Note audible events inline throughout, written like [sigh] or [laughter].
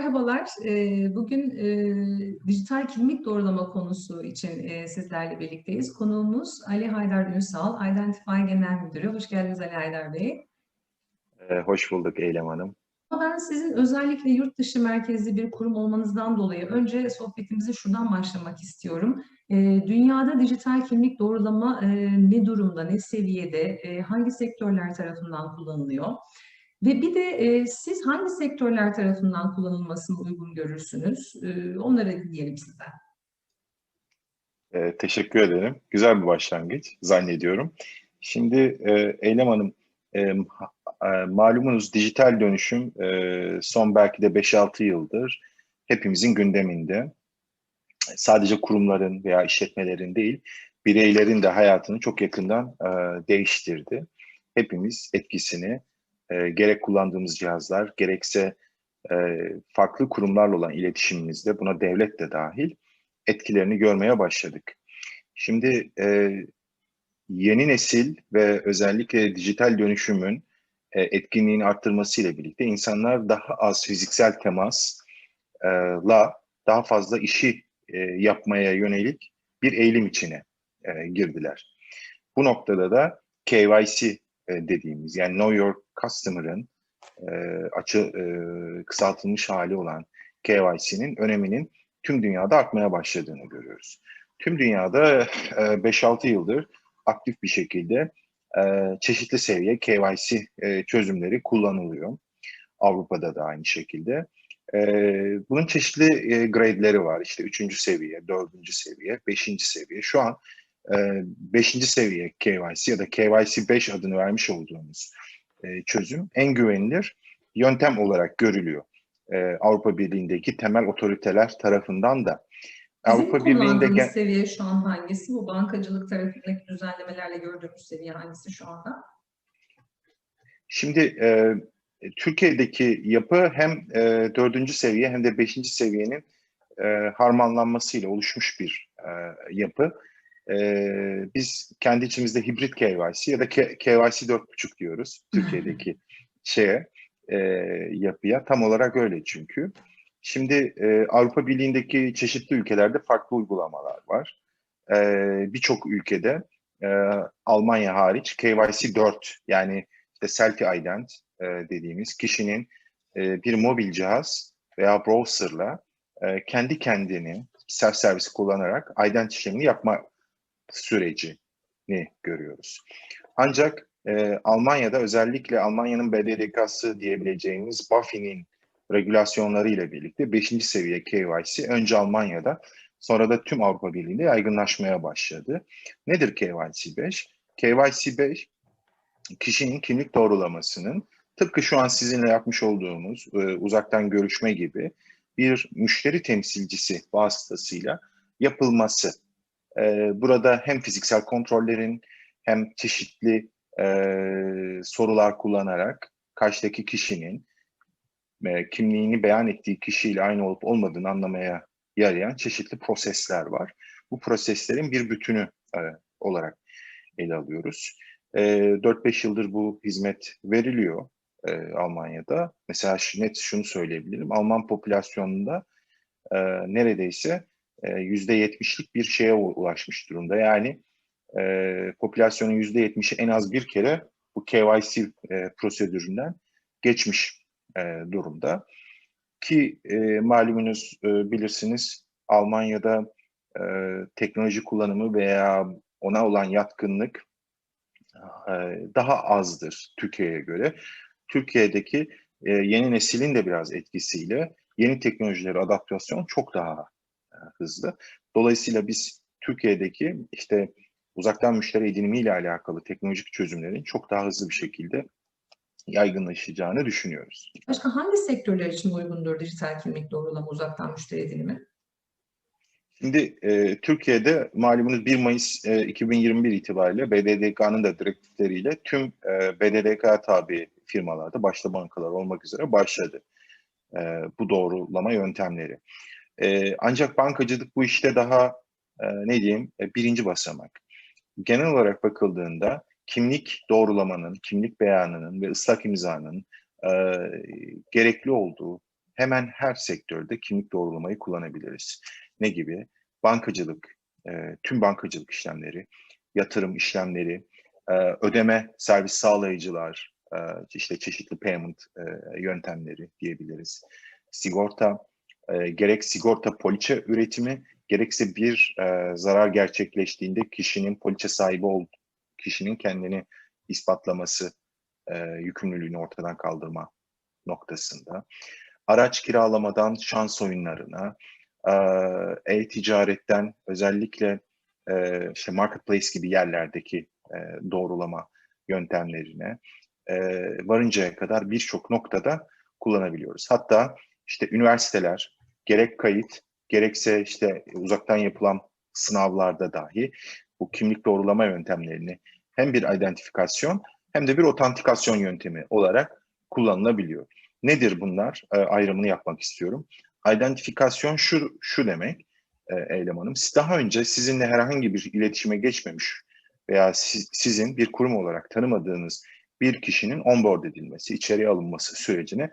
Merhabalar. Ee, Bugün e, dijital kimlik doğrulama konusu için e, sizlerle birlikteyiz. Konuğumuz Ali Haydar Ünsal, Identify Genel Müdürü. Hoş geldiniz Ali Haydar Bey. Ee, hoş bulduk Eylem Hanım. Ben sizin özellikle yurt dışı merkezli bir kurum olmanızdan dolayı önce sohbetimizi şuradan başlamak istiyorum. Ee, Dünyada dijital kimlik doğrulama e, ne durumda, ne seviyede, hangi sektörler tarafından kullanılıyor? Ve bir de e, siz hangi sektörler tarafından kullanılmasını uygun görürsünüz? E, onları dinleyelim sizden. Ee, teşekkür ederim. Güzel bir başlangıç zannediyorum. Şimdi e, Eylem Hanım, e, e, malumunuz dijital dönüşüm e, son belki de 5-6 yıldır hepimizin gündeminde. Sadece kurumların veya işletmelerin değil, bireylerin de hayatını çok yakından e, değiştirdi. Hepimiz etkisini e, gerek kullandığımız cihazlar, gerekse e, farklı kurumlarla olan iletişimimizde, buna devlet de dahil, etkilerini görmeye başladık. Şimdi e, yeni nesil ve özellikle dijital dönüşümün e, etkinliğini arttırmasıyla birlikte insanlar daha az fiziksel temasla daha fazla işi e, yapmaya yönelik bir eğilim içine e, girdiler. Bu noktada da KYC e, dediğimiz yani Know Your Customer'ın e, açı e, kısaltılmış hali olan KYC'nin öneminin tüm dünyada artmaya başladığını görüyoruz. Tüm dünyada e, 5-6 yıldır aktif bir şekilde çeşitli seviye KYC çözümleri kullanılıyor. Avrupa'da da aynı şekilde. Bunun çeşitli e, grade'leri var. İşte üçüncü seviye, dördüncü seviye, beşinci seviye. Şu an e, beşinci seviye KYC ya da KYC 5 adını vermiş olduğumuz e, çözüm en güvenilir yöntem olarak görülüyor. E, Avrupa Birliği'ndeki temel otoriteler tarafından da. Sizin Avrupa Birliği'nde seviye şu an hangisi? Bu bankacılık tarafındaki düzenlemelerle gördüğümüz seviye hangisi şu anda? Şimdi e, Türkiye'deki yapı hem e, dördüncü seviye hem de beşinci seviyenin e, harmanlanmasıyla oluşmuş bir e, yapı. E, biz kendi içimizde hibrit KYC ya da K- KYC 4.5 diyoruz Türkiye'deki şeye e, yapıya. Tam olarak öyle çünkü. Şimdi e, Avrupa Birliği'ndeki çeşitli ülkelerde farklı uygulamalar var. E, Birçok ülkede e, Almanya hariç KYC 4 yani işte selfie ident e, dediğimiz kişinin e, bir mobil cihaz veya browserla e, kendi kendini self servis kullanarak ident işlemini yapma sürecini görüyoruz. Ancak e, Almanya'da özellikle Almanya'nın BDDK'sı diyebileceğimiz BaFi'nin regülasyonları ile birlikte 5. seviye KYC önce Almanya'da sonra da tüm Avrupa Birliği'nde yaygınlaşmaya başladı. Nedir KYC 5? KYC 5 kişinin kimlik doğrulamasının tıpkı şu an sizinle yapmış olduğumuz e, uzaktan görüşme gibi bir müşteri temsilcisi vasıtasıyla yapılması. E, burada hem fiziksel kontrollerin hem çeşitli e, sorular kullanarak karşıdaki kişinin e, kimliğini beyan ettiği kişiyle aynı olup olmadığını anlamaya yarayan çeşitli prosesler var. Bu proseslerin bir bütünü e, olarak ele alıyoruz. E, 4-5 yıldır bu hizmet veriliyor e, Almanya'da. Mesela net şunu söyleyebilirim. Alman popülasyonunda e, neredeyse e, %70'lik bir şeye ulaşmış durumda. Yani e, popülasyonun %70'i en az bir kere bu KYC e, prosedüründen geçmiş e, durumda. Ki e, malumunuz e, bilirsiniz Almanya'da e, teknoloji kullanımı veya ona olan yatkınlık e, daha azdır Türkiye'ye göre. Türkiye'deki e, yeni neslin de biraz etkisiyle yeni teknolojilere adaptasyon çok daha hızlı. Dolayısıyla biz Türkiye'deki işte uzaktan müşteri edinimiyle alakalı teknolojik çözümlerin çok daha hızlı bir şekilde yaygınlaşacağını düşünüyoruz. Başka hangi sektörler için uygundur dijital kimlik doğrulama uzaktan müşteri edinimi? Şimdi e, Türkiye'de malumunuz 1 Mayıs e, 2021 itibariyle BDDK'nın da direktifleriyle tüm e, BDDK tabi firmalarda başta bankalar olmak üzere başladı e, bu doğrulama yöntemleri. E, ancak bankacılık bu işte daha e, ne diyeyim e, birinci basamak. Genel olarak bakıldığında kimlik doğrulamanın, kimlik beyanının ve ıslak imzanın gerekli olduğu hemen her sektörde kimlik doğrulamayı kullanabiliriz. Ne gibi? Bankacılık, tüm bankacılık işlemleri, yatırım işlemleri, ödeme servis sağlayıcılar, e, işte çeşitli payment yöntemleri diyebiliriz. Sigorta, e, gerek sigorta poliçe üretimi, gerekse bir e, zarar gerçekleştiğinde kişinin poliçe sahibi ol, kişinin kendini ispatlaması, e, yükümlülüğünü ortadan kaldırma noktasında. Araç kiralamadan şans oyunlarına, e-ticaretten özellikle e, işte marketplace gibi yerlerdeki e, doğrulama yöntemlerine e, varıncaya kadar birçok noktada kullanabiliyoruz. Hatta işte üniversiteler gerek kayıt gerekse işte uzaktan yapılan sınavlarda dahi bu kimlik doğrulama yöntemlerini hem bir identifikasyon hem de bir otantikasyon yöntemi olarak kullanılabiliyor. Nedir bunlar? E, ayrımını yapmak istiyorum. Identifikasyon şu, şu demek e, Eylem Hanım. Daha önce sizinle herhangi bir iletişime geçmemiş veya siz, sizin bir kurum olarak tanımadığınız bir kişinin onboard edilmesi, içeriye alınması sürecine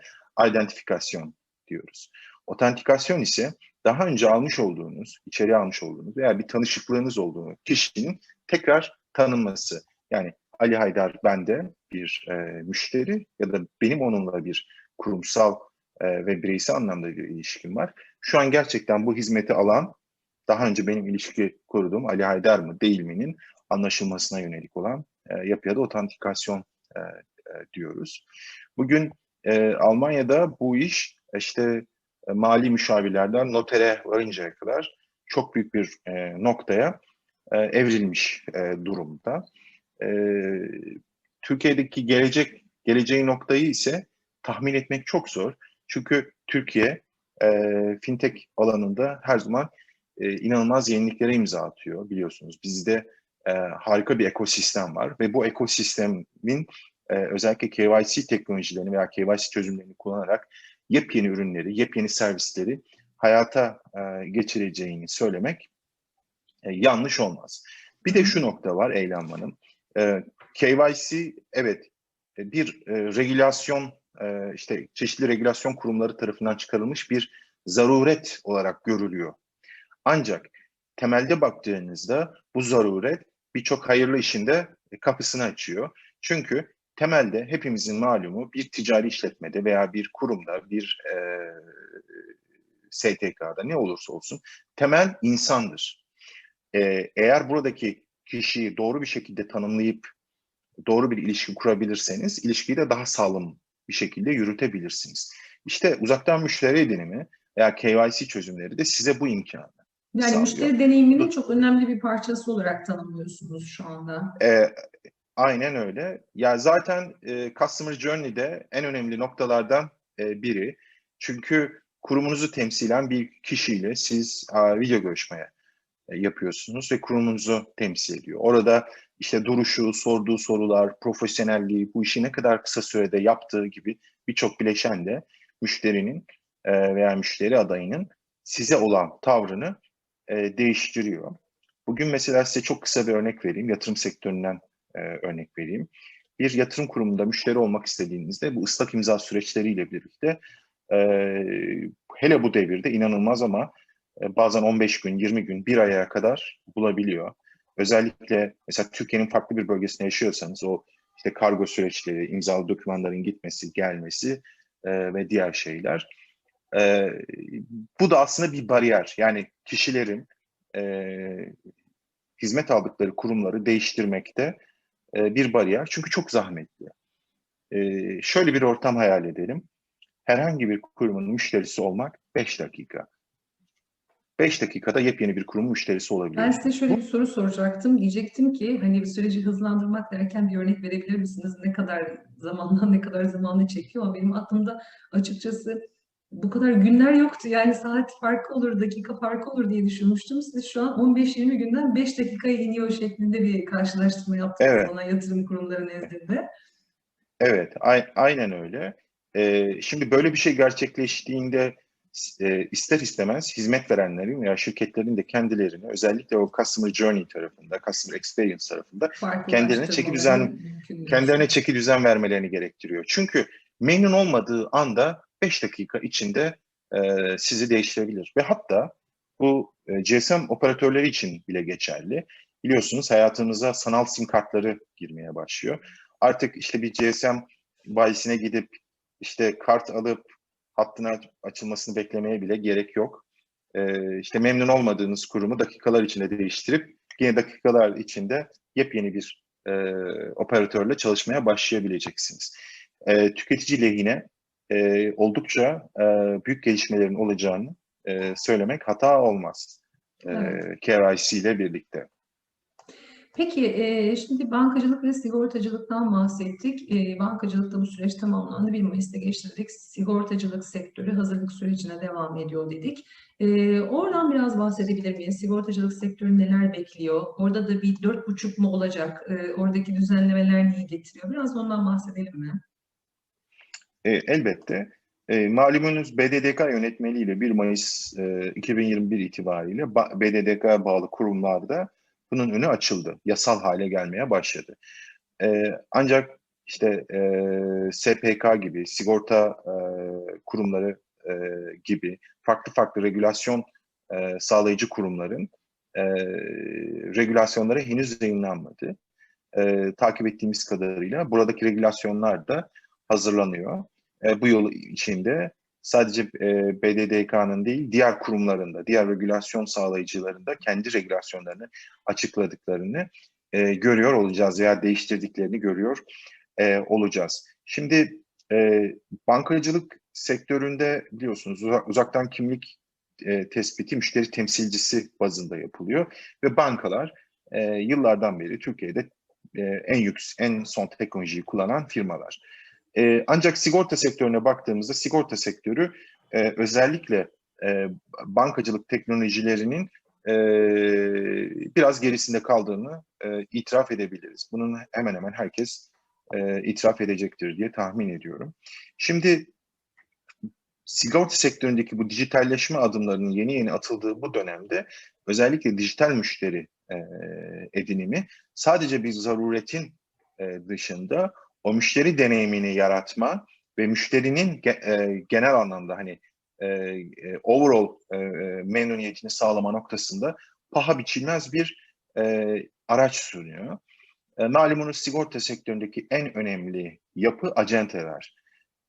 identifikasyon diyoruz. Otantikasyon ise daha önce almış olduğunuz, içeriye almış olduğunuz veya bir tanışıklığınız olduğunu kişinin tekrar tanınması. Yani Ali Haydar bende bir e, müşteri ya da benim onunla bir kurumsal e, ve bireysel anlamda bir ilişkim var. Şu an gerçekten bu hizmeti alan, daha önce benim ilişki kurduğum Ali Haydar mı değil mi'nin anlaşılmasına yönelik olan e, yapıya da otantikasyon e, e, diyoruz. Bugün e, Almanya'da bu iş işte e, mali müşavirlerden notere varıncaya kadar çok büyük bir e, noktaya e, evrilmiş e, durumda. E, Türkiye'deki gelecek geleceği noktayı ise tahmin etmek çok zor. Çünkü Türkiye e, fintech alanında her zaman e, inanılmaz yeniliklere imza atıyor biliyorsunuz. Bizde e, harika bir ekosistem var ve bu ekosistemin e, özellikle KYC teknolojilerini veya KYC çözümlerini kullanarak yepyeni ürünleri, yepyeni servisleri hayata e, geçireceğini söylemek e, yanlış olmaz. Bir de şu nokta var Eylem Hanım. E, KYC evet e, bir e, regülasyon e, işte çeşitli regülasyon kurumları tarafından çıkarılmış bir zaruret olarak görülüyor. Ancak temelde baktığınızda bu zaruret birçok hayırlı işinde kapısını açıyor. Çünkü temelde hepimizin malumu bir ticari işletmede veya bir kurumda, bir e, STK'da ne olursa olsun temel insandır. E, eğer buradaki kişiyi doğru bir şekilde tanımlayıp doğru bir ilişki kurabilirseniz ilişkiyi de daha sağlam bir şekilde yürütebilirsiniz. İşte uzaktan müşteri edinimi veya KYC çözümleri de size bu imkanı Yani sağlıyor. müşteri deneyiminin çok önemli bir parçası olarak tanımlıyorsunuz şu anda. E, aynen öyle. Ya zaten e, Customer Journey'de en önemli noktalardan e, biri. Çünkü kurumunuzu temsilen bir kişiyle siz a, video görüşmeye e, yapıyorsunuz ve kurumunuzu temsil ediyor. Orada işte duruşu, sorduğu sorular, profesyonelliği, bu işi ne kadar kısa sürede yaptığı gibi birçok bileşen de müşterinin e, veya müşteri adayının size olan tavrını e, değiştiriyor. Bugün mesela size çok kısa bir örnek vereyim. Yatırım sektöründen e, örnek vereyim. Bir yatırım kurumunda müşteri olmak istediğinizde bu ıslak imza süreçleriyle birlikte e, hele bu devirde inanılmaz ama e, bazen 15 gün, 20 gün, bir aya kadar bulabiliyor. Özellikle mesela Türkiye'nin farklı bir bölgesinde yaşıyorsanız o işte kargo süreçleri, imzalı dokümanların gitmesi, gelmesi e, ve diğer şeyler. E, bu da aslında bir bariyer. Yani kişilerin e, hizmet aldıkları kurumları değiştirmekte e, bir bariyer. Çünkü çok zahmetli. E, şöyle bir ortam hayal edelim. Herhangi bir kurumun müşterisi olmak 5 dakika. 5 dakikada yepyeni bir kurumun müşterisi olabilir. Ben size şöyle bir soru soracaktım. Diyecektim ki hani bir süreci hızlandırmak derken bir örnek verebilir misiniz? Ne kadar zamandan ne kadar zamanı çekiyor? Ama benim aklımda açıkçası bu kadar günler yoktu. Yani saat farkı olur, dakika farkı olur diye düşünmüştüm. Siz şu an 15-20 günden 5 dakikaya iniyor şeklinde bir karşılaştırma yaptınız Evet. bana yatırım kurumları nezdinde. Evet, ay- aynen öyle. Ee, şimdi böyle bir şey gerçekleştiğinde e, ister istemez hizmet verenlerin veya şirketlerin de kendilerini özellikle o Customer Journey tarafında, Customer Experience tarafında Kendilerine çeki düzen- kendilerine çeki düzen vermelerini gerektiriyor. Çünkü memnun olmadığı anda 5 dakika içinde e, sizi değiştirebilir. Ve hatta bu e, GSM operatörleri için bile geçerli. Biliyorsunuz hayatımıza sanal sim kartları girmeye başlıyor. Artık işte bir GSM bayisine gidip işte kart alıp hattına açılmasını beklemeye bile gerek yok. Ee, işte memnun olmadığınız kurumu dakikalar içinde değiştirip yine dakikalar içinde yepyeni bir e, operatörle çalışmaya başlayabileceksiniz. E, tüketici lehine e, oldukça e, büyük gelişmelerin olacağını e, söylemek hata olmaz. E, Evet. KYC ile birlikte. Peki, e, şimdi bankacılık ve sigortacılıktan bahsettik. E, bankacılıkta bu süreç tamamlandı. 1 Mayıs'ta geçtirdik. Sigortacılık sektörü hazırlık sürecine devam ediyor dedik. E, oradan biraz bahsedebilir miyiz? Sigortacılık sektörü neler bekliyor? Orada da bir dört buçuk mu olacak? E, oradaki düzenlemeler neyi getiriyor? Biraz ondan bahsedelim mi? E, elbette. E, malumunuz BDDK yönetmeliğiyle 1 Mayıs e, 2021 itibariyle ba- BDDK bağlı kurumlarda bunun önü açıldı. Yasal hale gelmeye başladı. E, ancak işte e, SPK gibi, sigorta e, kurumları e, gibi farklı farklı regülasyon e, sağlayıcı kurumların e, regülasyonları henüz yayınlanmadı. E, takip ettiğimiz kadarıyla buradaki regülasyonlar da hazırlanıyor. E, bu yıl içinde sadece e, BDDK'nın değil diğer kurumlarında, diğer regülasyon sağlayıcılarında kendi regülasyonlarını açıkladıklarını e, görüyor olacağız veya değiştirdiklerini görüyor e, olacağız. Şimdi e, bankacılık sektöründe biliyorsunuz uzak, uzaktan kimlik e, tespiti müşteri temsilcisi bazında yapılıyor ve bankalar e, yıllardan beri Türkiye'de e, en yüks, en son teknolojiyi kullanan firmalar. E, ancak sigorta sektörüne baktığımızda sigorta sektörü e, özellikle e, bankacılık teknolojilerinin e, biraz gerisinde kaldığını itiraf edebiliriz. Bunun hemen hemen herkes itiraf edecektir diye tahmin ediyorum. Şimdi sigorta sektöründeki bu dijitalleşme adımlarının yeni yeni atıldığı bu dönemde özellikle dijital müşteri edinimi sadece bir zaruretin dışında o müşteri deneyimini yaratma ve müşterinin e, genel anlamda hani e, e, overall e, memnuniyetini sağlama noktasında paha biçilmez bir e, araç sunuyor. E, malumunuz sigorta sektöründeki en önemli yapı acenteler.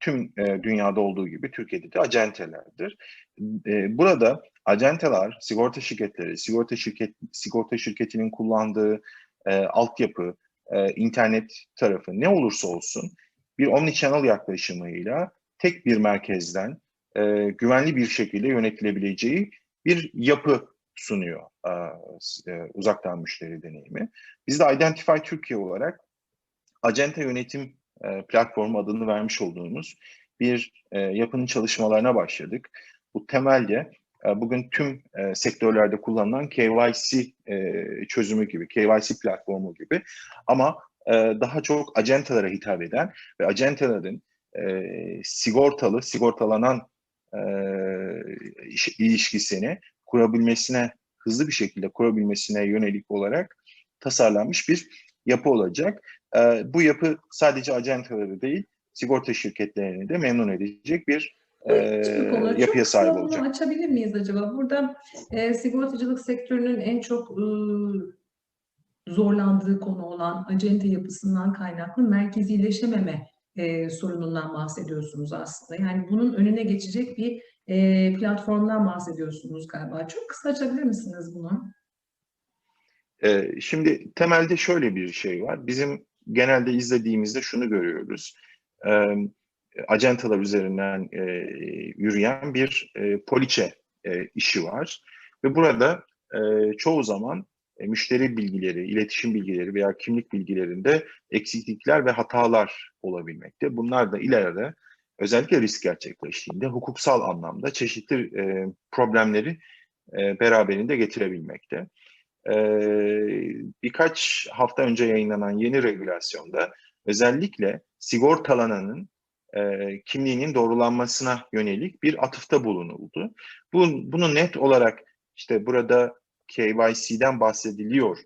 Tüm e, dünyada olduğu gibi Türkiye'de de acentelerdir. E, burada acenteler, sigorta şirketleri, sigorta şirket sigorta şirketinin kullandığı e, altyapı, e, internet tarafı ne olursa olsun bir omnichannel yaklaşımıyla tek bir merkezden e, güvenli bir şekilde yönetilebileceği bir yapı sunuyor e, e, uzaktan müşteri deneyimi. Biz de Identify Türkiye olarak Acente Yönetim e, Platformu adını vermiş olduğumuz bir e, yapının çalışmalarına başladık. Bu temelde bugün tüm e, sektörlerde kullanılan KYC e, çözümü gibi, KYC platformu gibi ama e, daha çok acentalara hitap eden ve acentaların e, sigortalı, sigortalanan e, iş, ilişkisini kurabilmesine, hızlı bir şekilde kurabilmesine yönelik olarak tasarlanmış bir yapı olacak. E, bu yapı sadece acentaları değil, sigorta şirketlerini de memnun edecek bir e, yapıya sahip olacak. Açabilir miyiz acaba? Burada e, sigortacılık sektörünün en çok e, zorlandığı konu olan acente yapısından kaynaklı merkezileşememe e, sorunundan bahsediyorsunuz aslında. Yani bunun önüne geçecek bir e, platformdan bahsediyorsunuz galiba. Çok kısa açabilir misiniz bunu? E, şimdi temelde şöyle bir şey var. Bizim genelde izlediğimizde şunu görüyoruz. E, acentalar üzerinden e, yürüyen bir e, poliçe e, işi var. Ve burada e, çoğu zaman e, müşteri bilgileri, iletişim bilgileri veya kimlik bilgilerinde eksiklikler ve hatalar olabilmekte. Bunlar da ileride özellikle risk gerçekleştiğinde hukuksal anlamda çeşitli e, problemleri e, beraberinde getirebilmekte. E, birkaç hafta önce yayınlanan yeni regülasyonda özellikle sigortalananın e, kimliğinin doğrulanmasına yönelik bir atıfta bulunuldu. Bu, bunu net olarak işte burada KYC'den bahsediliyor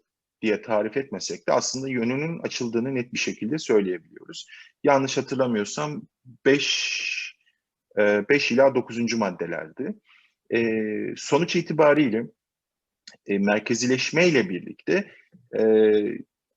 diye tarif etmesek de aslında yönünün açıldığını net bir şekilde söyleyebiliyoruz. Yanlış hatırlamıyorsam 5 5 ila 9. maddelerdi. E, sonuç itibariyle e, merkezileşme ile birlikte e,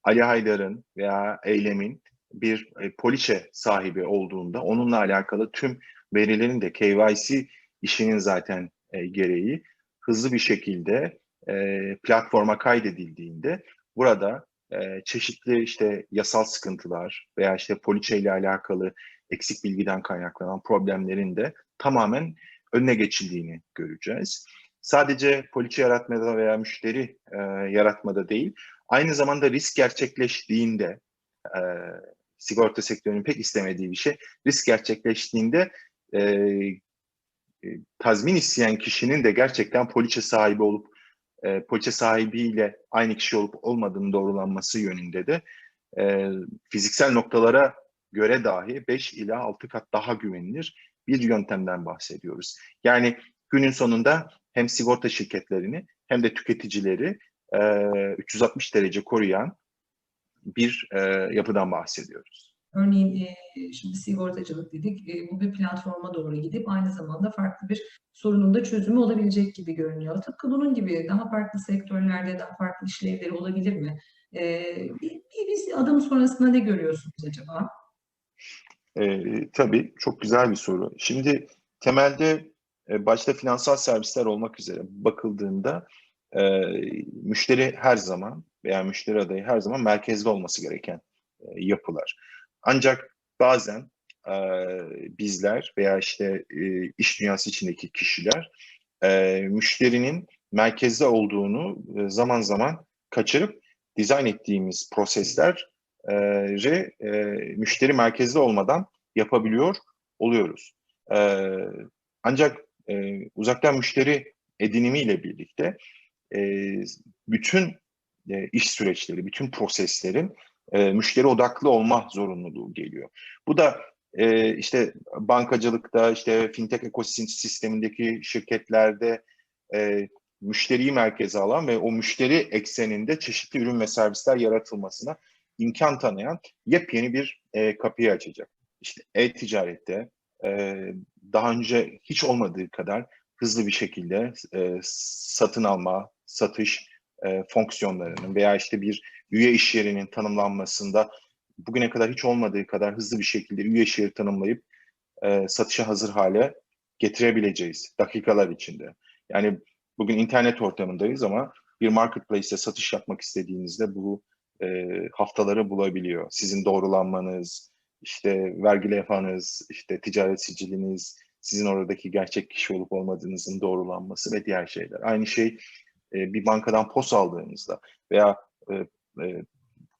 Ali Haydar'ın veya Eylem'in bir e, poliçe sahibi olduğunda onunla alakalı tüm verilerin de KYC işinin zaten e, gereği hızlı bir şekilde e, platforma kaydedildiğinde burada e, çeşitli işte yasal sıkıntılar veya işte poliçe ile alakalı eksik bilgiden kaynaklanan problemlerin de tamamen önüne geçildiğini göreceğiz. Sadece poliçe yaratmada veya müşteri e, yaratmada değil, aynı zamanda risk gerçekleştiğinde e, sigorta sektörünün pek istemediği bir şey. Risk gerçekleştiğinde e, e, tazmin isteyen kişinin de gerçekten poliçe sahibi olup e, poliçe sahibiyle aynı kişi olup olmadığını doğrulanması yönünde de e, fiziksel noktalara göre dahi 5 ila 6 kat daha güvenilir bir yöntemden bahsediyoruz. Yani günün sonunda hem sigorta şirketlerini hem de tüketicileri e, 360 derece koruyan bir e, yapıdan bahsediyoruz. Örneğin e, şimdi sigortacılık dedik, e, bu bir platforma doğru gidip aynı zamanda farklı bir sorunun da çözümü olabilecek gibi görünüyor. Tıpkı bunun gibi daha farklı sektörlerde daha farklı işlevleri olabilir mi? E, bir adım sonrasında ne görüyorsunuz acaba? E, tabii çok güzel bir soru. Şimdi temelde e, başta finansal servisler olmak üzere bakıldığında e, müşteri her zaman veya müşteri adayı her zaman merkezde olması gereken e, yapılar. Ancak bazen e, bizler veya işte e, iş dünyası içindeki kişiler e, müşterinin merkezde olduğunu e, zaman zaman kaçırıp dizayn ettiğimiz prosesler e, e, müşteri merkezde olmadan yapabiliyor oluyoruz. E, ancak e, uzaktan müşteri edinimiyle birlikte e, bütün e, iş süreçleri, bütün proseslerin e, müşteri odaklı olma zorunluluğu geliyor. Bu da e, işte bankacılıkta, işte fintech ekosistemindeki şirketlerde e, müşteriyi merkeze alan ve o müşteri ekseninde çeşitli ürün ve servisler yaratılmasına imkan tanıyan yepyeni bir e, kapıyı açacak. İşte e-ticarette e, daha önce hiç olmadığı kadar hızlı bir şekilde e, satın alma, satış e, fonksiyonlarının veya işte bir üye iş yerinin tanımlanmasında bugüne kadar hiç olmadığı kadar hızlı bir şekilde üye iş yeri tanımlayıp e, satışa hazır hale getirebileceğiz dakikalar içinde. Yani bugün internet ortamındayız ama bir marketplace'te satış yapmak istediğinizde bu e, haftaları bulabiliyor. Sizin doğrulanmanız, işte vergi levhanız, işte ticaret siciliniz, sizin oradaki gerçek kişi olup olmadığınızın doğrulanması ve diğer şeyler. Aynı şey e, bir bankadan pos aldığınızda veya e, e,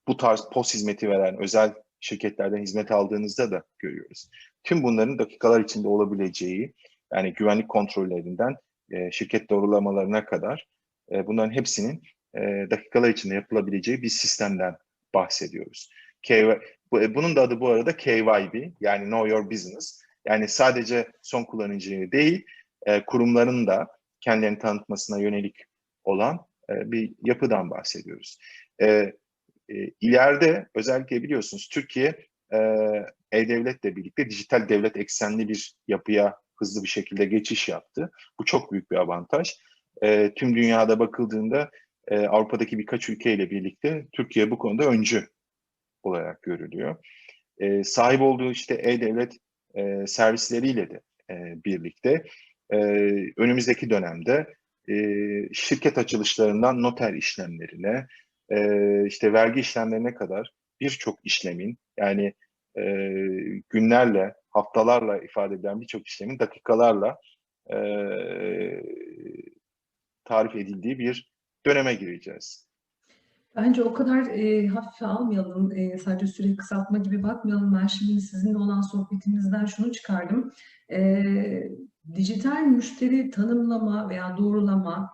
bu tarz pos hizmeti veren özel şirketlerden hizmet aldığınızda da görüyoruz. Tüm bunların dakikalar içinde olabileceği, yani güvenlik kontrollerinden e, şirket doğrulamalarına kadar e, bunların hepsinin e, dakikalar içinde yapılabileceği bir sistemden bahsediyoruz. KY, bu, e, bunun da adı bu arada KYB yani Know Your Business. Yani sadece son kullanıcıyı değil, e, kurumların da kendilerini tanıtmasına yönelik olan e, bir yapıdan bahsediyoruz. E, e, özellikle biliyorsunuz Türkiye e, e-devletle birlikte dijital devlet eksenli bir yapıya hızlı bir şekilde geçiş yaptı. Bu çok büyük bir avantaj. Tüm dünyada bakıldığında Avrupa'daki birkaç ülkeyle birlikte Türkiye bu konuda öncü olarak görülüyor. E, sahip olduğu işte e-devlet e, servisleriyle de e, birlikte e, önümüzdeki dönemde e, şirket açılışlarından noter işlemlerine, e, işte vergi işlemlerine kadar birçok işlemin yani e, günlerle, haftalarla ifade edilen birçok işlemin dakikalarla e, tarif edildiği bir döneme gireceğiz. Bence o kadar e, hafife almayalım, e, sadece süre kısaltma gibi bakmayalım. Ben şimdi sizinle olan sohbetimizden şunu çıkardım. E, dijital müşteri tanımlama veya doğrulama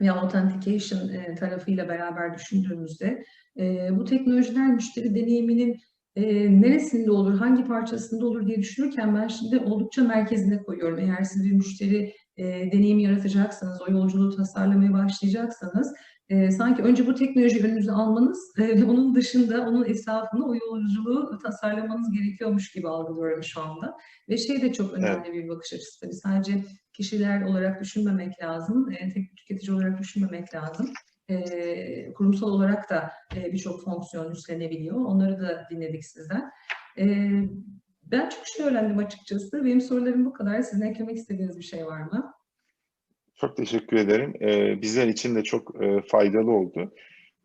veya authentication e, tarafıyla beraber düşündüğümüzde e, bu teknolojiler müşteri deneyiminin e, neresinde olur, hangi parçasında olur diye düşünürken ben şimdi oldukça merkezine koyuyorum. Eğer siz bir müşteri deneyimi yaratacaksanız, o yolculuğu tasarlamaya başlayacaksanız e, sanki önce bu teknolojiyi önünüze almanız ve [laughs] onun dışında onun esnafını o yolculuğu tasarlamanız gerekiyormuş gibi algılıyorum şu anda. Ve şey de çok önemli bir bakış açısı tabii sadece kişiler olarak düşünmemek lazım, e, tek bir tüketici olarak düşünmemek lazım. E, kurumsal olarak da e, birçok fonksiyon üstlenebiliyor. Onları da dinledik sizden. E, ben çok şey öğrendim açıkçası. Benim sorularım bu kadar. Sizin eklemek istediğiniz bir şey var mı? Çok teşekkür ederim. Ee, bizler için de çok e, faydalı oldu.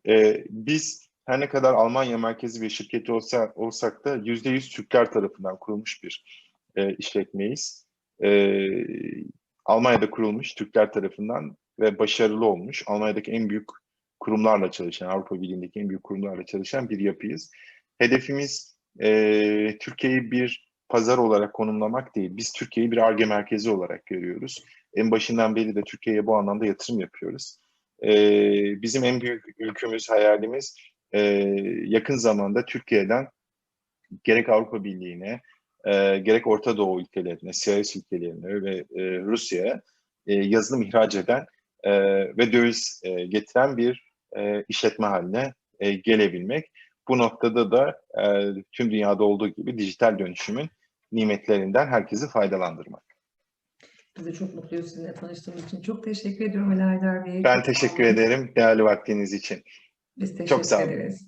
Ee, biz her ne kadar Almanya merkezi bir şirketi olsa, olsak da %100 Türkler tarafından kurulmuş bir e, işletmeyiz. Ee, Almanya'da kurulmuş Türkler tarafından ve başarılı olmuş. Almanya'daki en büyük kurumlarla çalışan, Avrupa Birliği'ndeki en büyük kurumlarla çalışan bir yapıyız. Hedefimiz e, Türkiye'yi bir pazar olarak konumlamak değil. Biz Türkiye'yi bir ARGE merkezi olarak görüyoruz. En başından beri de Türkiye'ye bu anlamda yatırım yapıyoruz. Ee, bizim en büyük ülkümüz, hayalimiz e, yakın zamanda Türkiye'den gerek Avrupa Birliği'ne, e, gerek Orta Doğu ülkelerine, CIS ülkelerine ve e, Rusya'ya e, yazılım ihraç eden e, ve döviz e, getiren bir e, işletme haline e, gelebilmek. Bu noktada da e, tüm dünyada olduğu gibi dijital dönüşümün nimetlerinden herkesi faydalandırmak. Biz de çok mutluyuz sizinle tanıştığımız için. Çok teşekkür ediyorum Ali Haydar Bey. Ben teşekkür ederim değerli vaktiniz için. Biz teşekkür Çok sağ olun. ederiz.